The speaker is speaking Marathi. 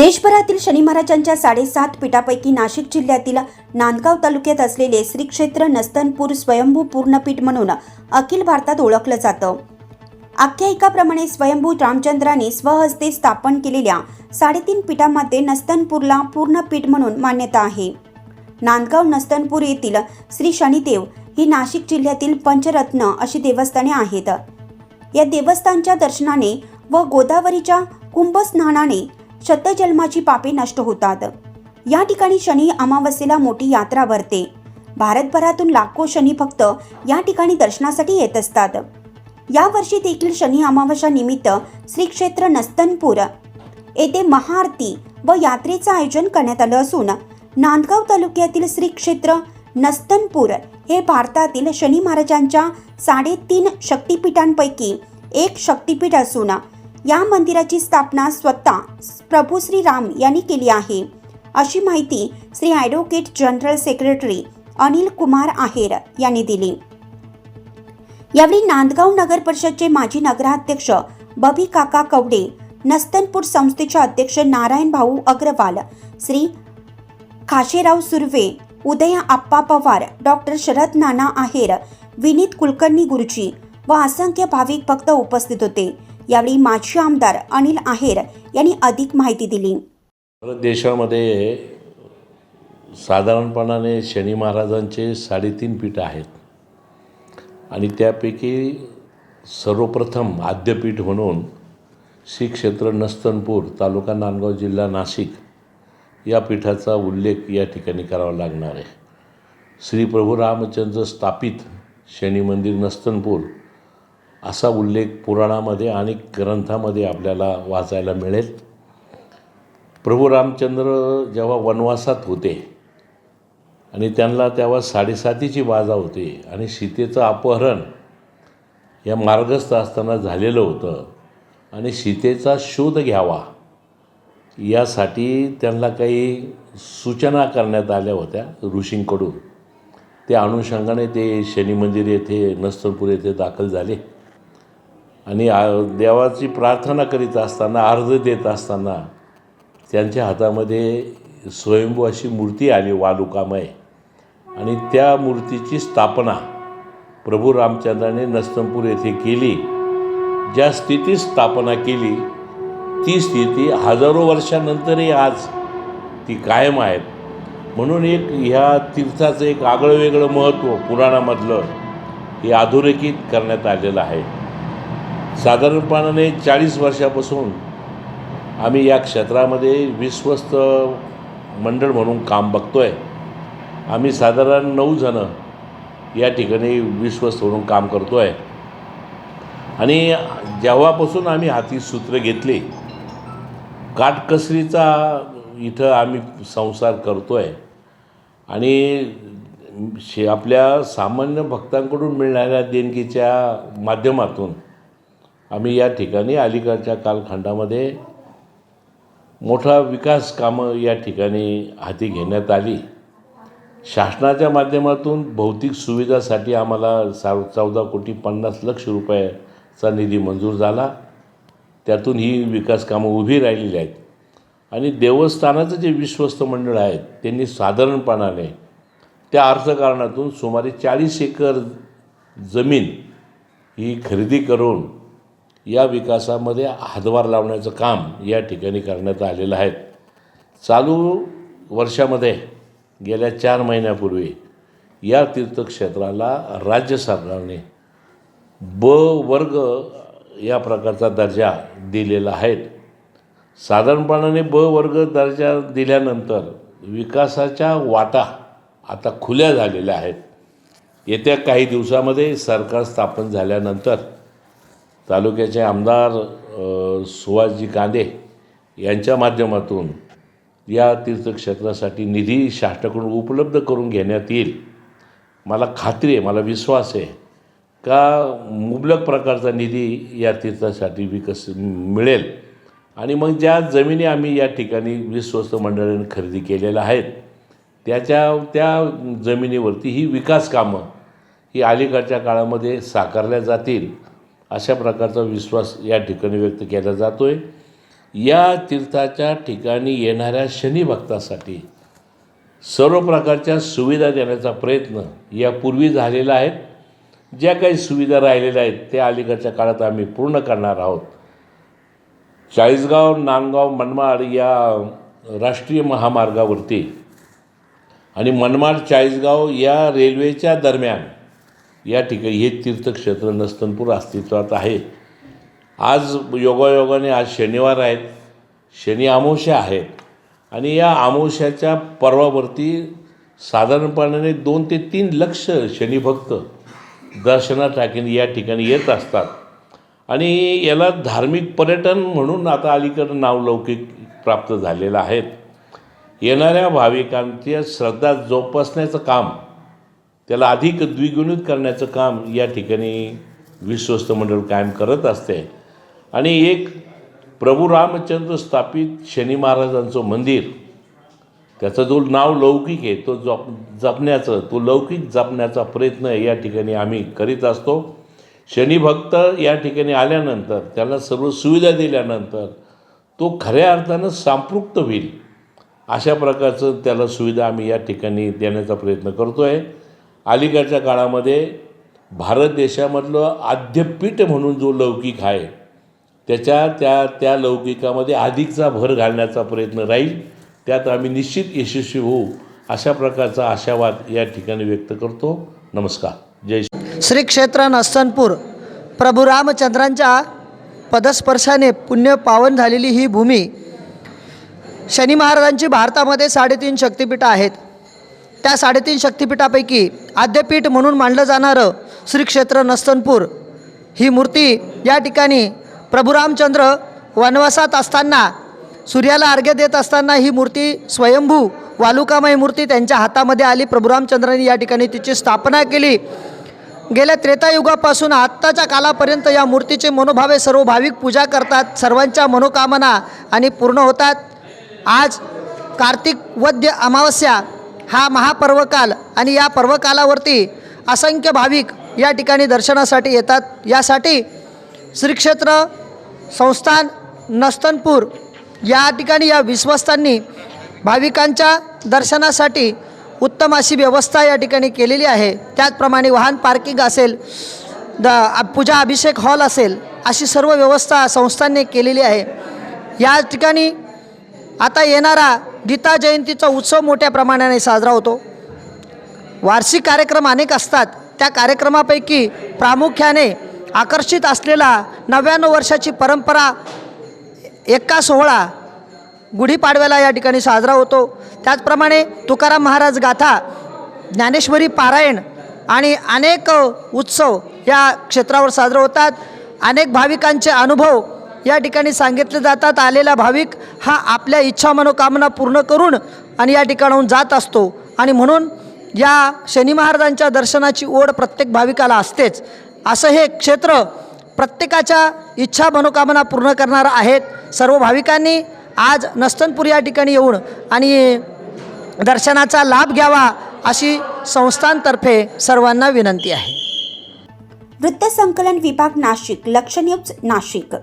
देशभरातील शनी महाराजांच्या साडेसात पीठापैकी नाशिक जिल्ह्यातील नांदगाव तालुक्यात असलेले श्री क्षेत्र नस्तनपूर स्वयंभू पूर्णपीठ म्हणून अखिल भारतात ओळखलं जातं. आख्यायिकाप्रमाणे स्वयंभू रामचंद्राने स्वहस्ते स्थापन केलेल्या साडेतीन पीठामध्ये नस्तनपूरला पूर्णपीठ म्हणून मान्यता आहे. नांदगाव नस्तनपूर येथील श्री शनिदेव ही नाशिक जिल्ह्यातील पंचरत्न अशी देवस्थाने आहेत. या देवस्थानच्या दर्शनाने व गोदावरीच्या कुंभस्नानाने शतजन्माची पापे नष्ट होतात. या ठिकाणी शनी अमावस्येला मोठी यात्रा भरते. भारतभरातून लाखो शनी फक्त या ठिकाणी दर्शनासाठी येत असतात. यावर्षी देखील शनी अमावस्या निमित्त श्री क्षेत्र नस्तनपूर येथे महाआरती व यात्रेचं आयोजन करण्यात आलं असून नांदगाव तालुक्यातील श्री क्षेत्र नस्तनपूर हे भारतातील शनी महाराजांच्या साडेतीन शक्तिपीठांपैकी एक शक्तिपीठ असून या मंदिराची स्थापना स्वतः प्रभू श्री राम यांनी केली आहे. अशी माहिती Shri advocate general secretary Anil Kumar Aher यांनी दिली. यावेळी नांदगाव नगर परिषदचे माजी नगराध्यक्ष बबी काका कवडे नस्तनपूर संस्थेचे अध्यक्ष नारायण भाऊ अग्रवाल श्री खाशेराव सुर्वे उदय आप्पा पवार डॉक्टर शरद नाना आहेर विनीत कुलकर्णी गुरुजी व असंख्य भाविक भक्त उपस्थित होते. यावेळी माजी आमदार अनिल आहेर यांनी अधिक माहिती दिली. भारत देशामध्ये साधारणपणाने शनी महाराजांचे साडेतीन पीठ आहेत. आणि त्यापैकी सर्वप्रथम आद्यपीठ म्हणून श्री क्षेत्र नस्तनपूर तालुका नांदगाव जिल्हा नाशिक या पीठाचा उल्लेख या ठिकाणी करावा लागणार आहे. श्री प्रभू रामचंद्र स्थापित शनी मंदिर नस्तनपूर असा उल्लेख पुराणामध्ये आणि ग्रंथामध्ये आपल्याला वाचायला मिळेल. प्रभू रामचंद्र जेव्हा वनवासात होते आणि त्यांना तेव्हा साडेसातीची बाजा होती आणि सीतेचं अपहरण या मार्गस्थ असताना झालेलं होतं आणि सीतेचा शोध घ्यावा यासाठी त्यांना काही सूचना करण्यात आल्या होत्या ऋषींकडून. त्या अनुषंगाने ते शनी मंदिर येथे नस्तरपूर येथे दाखल झाले. आणि आ- देवाची प्रार्थना करीत असताना अर्ज देत असताना त्यांच्या हातामध्ये स्वयंभू अशी मूर्ती आली वालुकामय. आणि त्या मूर्तीची स्थापना प्रभू रामचंद्राने नस्तनपूर येथे केली. ज्या स्थितीत स्थापना केली ती स्थिती हजारो वर्षानंतरही आज ती कायम आहेत. म्हणून एक ह्या तीर्थाचं एक आगळं वेगळं महत्त्व पुराणामधलं हे अधोरेखित करण्यात आलेलं आहे. साधारणपणाने चाळीस वर्षापासून आम्ही या क्षेत्रामध्ये विश्वस्त मंडळ म्हणून काम बघतो आहे आम्ही साधारण नऊ जणं या ठिकाणी विश्वस्त म्हणून काम करतो आहे आणि जेव्हापासून आम्ही हाती सूत्र घेतली काटकसरीचा इथं आम्ही संसार करतो आहे आणि शे आपल्या सामान्य भक्तांकडून मिळणाऱ्या देणगीच्या माध्यमातून आम्ही या ठिकाणी अलीकडच्या कालखंडामध्ये मोठा विकास कामं या ठिकाणी हाती घेण्यात आली. शासनाच्या माध्यमातून भौतिक सुविधासाठी आम्हाला सा चौदा कोटी पन्नास लक्ष रुपयाचा निधी मंजूर झाला. त्यातून ही विकास कामं उभी राहिलेली आहेत. आणि देवस्थानाचं जे विश्वस्त मंडळ आहेत त्यांनी साधारणपणाने त्या अर्थकारणातून सुमारे चाळीस एकर जमीन ही खरेदी करून या विकासामध्ये हातभार लावण्याचं काम या ठिकाणी करण्यात आलेलं आहे. चालू वर्षामध्ये गेल्या चार महिन्यापूर्वी या तीर्थक्षेत्राला राज्य सरकारने ब वर्ग या प्रकारचा दर्जा दिलेला आहे. साधारणपणाने ब वर्ग दर्जा दिल्यानंतर विकासाच्या वाटा आता खुल्या झालेल्या आहेत. येत्या काही दिवसामध्ये सरकार स्थापन झाल्यानंतर तालुक्याचे आमदार सुभाषजी कांदे यांच्या माध्यमातून या तीर्थक्षेत्रासाठी निधी शासनाकडून उपलब्ध करून घेण्यात येईल. मला खात्री आहे मला विश्वास आहे का मुबलक प्रकारचा निधी या तीर्थासाठी विकस मिळेल? आणि मग ज्या जमिनी आम्ही या ठिकाणी विश्वस्त मंडळाने खरेदी केलेल्या आहेत त्याच्या त्या जमिनीवरती ही विकास कामं ही अलीकडच्या काळामध्ये साकारल्या जातील. अशा प्रकारचा विश्वास या ठिकाणी व्यक्त केला जातो आहे या तीर्थाच्या ठिकाणी येणाऱ्या शनिभक्तासाठी सर्व प्रकारच्या सुविधा देण्याचा प्रयत्न यापूर्वी झालेला आहे. ज्या काही सुविधा राहिलेल्या आहेत त्या अलीकडच्या काळात आम्ही पूर्ण करणार आहोत. चाळीसगाव नांदगाव मनमाड या राष्ट्रीय महामार्गावरती आणि मनमाड चाळीसगाव या रेल्वेच्या दरम्यान या ठिकाणी हे तीर्थक्षेत्र नस्तनपूर अस्तित्वात आहे. आज योगायोगाने आज शनिवार आहेत. शनी अमावस्या आहेत. आणि या अमावस्याच्या पर्वावरती साधारणपणाने दोन ते तीन लक्ष शनिभक्त दर्शनासाठी या ठिकाणी येत असतात. आणि याला धार्मिक पर्यटन म्हणून आता अलीकडं नावलौकिक प्राप्त झालेलं आहेत येणाऱ्या भाविकांची श्रद्धा जोपासण्याचं काम त्याला अधिक द्विगुणित करण्याचं काम या ठिकाणी विश्वस्त मंडळ कायम करत असते. आणि एक प्रभू रामचंद्र स्थापित शनी महाराजांचं मंदिर त्याचं जो नाव लौकिक आहे तो जप जपण्याचं तो लौकिक जपण्याचा प्रयत्न या ठिकाणी आम्ही करीत असतो. शनिभक्त या ठिकाणी आल्यानंतर त्याला सर्व सुविधा दिल्यानंतर तो खऱ्या अर्थानं संपृक्त होईल. अशा प्रकारचं त्याला सुविधा आम्ही या ठिकाणी देण्याचा प्रयत्न करतो आहे अलीकडच्या काळामध्ये भारत देशामधलं आद्यपीठ म्हणून जो लौकिक आहे त्याच्या त्या त्या लौकिकामध्ये अधिकचा भर घालण्याचा प्रयत्न राहील. त्यात आम्ही निश्चित यशस्वी होऊ अशा प्रकारचा आशावाद या ठिकाणी व्यक्त करतो. नमस्कार. जय श्री क्षेत्र नस्तनपूर प्रभू रामचंद्रांच्या पदस्पर्शाने पुण्य पावन झालेली ही भूमी शनी महाराजांची भारतामध्ये साडेतीन शक्तिपीठं आहेत. त्या साडेतीन शक्तिपीठापैकी आद्यपीठ म्हणून मानलं जाणारं श्री क्षेत्र नस्तनपूर. ही मूर्ती या ठिकाणी प्रभू रामचंद्र वनवासात असताना सूर्याला अर्घ्य देत असताना ही मूर्ती स्वयंभू वालुकामय मूर्ती त्यांच्या हातामध्ये आली. प्रभुरामचंद्रांनी या ठिकाणी तिची स्थापना केली. गेल्या त्रेतायुगापासून आत्ताच्या कालापर्यंत या मूर्तीचे मनोभावे सर्व भाविक पूजा करतात सर्वांच्या मनोकामना आणि पूर्ण होतात. आज कार्तिक वद्य अमावस्या हा महापर्वकाल आणि या पर्वकालावरती असंख्य भाविक या ठिकाणी दर्शनासाठी येतात. यासाठी श्रीक्षेत्र संस्थान नस्तनपूर या ठिकाणी या विश्वस्तांनी भाविकांच्या दर्शनासाठी उत्तम अशी व्यवस्था या ठिकाणी केलेली आहे. त्याचप्रमाणे वाहन पार्किंग असेल द पूजा अभिषेक हॉल असेल अशी सर्व व्यवस्था संस्थांनी केलेली आहे. या ठिकाणी आता येणारा गीता जयंतीचा उत्सव मोठ्या प्रमाणाने साजरा होतो. वार्षिक कार्यक्रम अनेक असतात. त्या कार्यक्रमापैकी प्रामुख्याने आकर्षित असलेला नव्याण्णव वर्षाची परंपरा एक्का सोहळा गुढीपाडव्याला या ठिकाणी साजरा होतो. त्याचप्रमाणे तुकाराम महाराज गाथा ज्ञानेश्वरी पारायण आणि अनेक उत्सव या क्षेत्रावर साजरे होतात. अनेक भाविकांचे अनुभव या ठिकाणी सांगितले जातात आलेला भाविक हा आपल्या इच्छा मनोकामना पूर्ण करून आणि या ठिकाणाहून जात असतो. आणि म्हणून या शनी महाराजांच्या दर्शनाची ओढ प्रत्येक भाविकाला असतेच. असं हे क्षेत्र प्रत्येकाच्या इच्छा मनोकामना पूर्ण करणारं आहेत. सर्व भाविकांनी आज नस्तनपूर या ठिकाणी येऊन आणि दर्शनाचा लाभ घ्यावा अशी संस्थांतर्फे सर्वांना विनंती आहे. वृत्तसंकलन विभाग नाशिक लक्ष न्यूज नाशिक.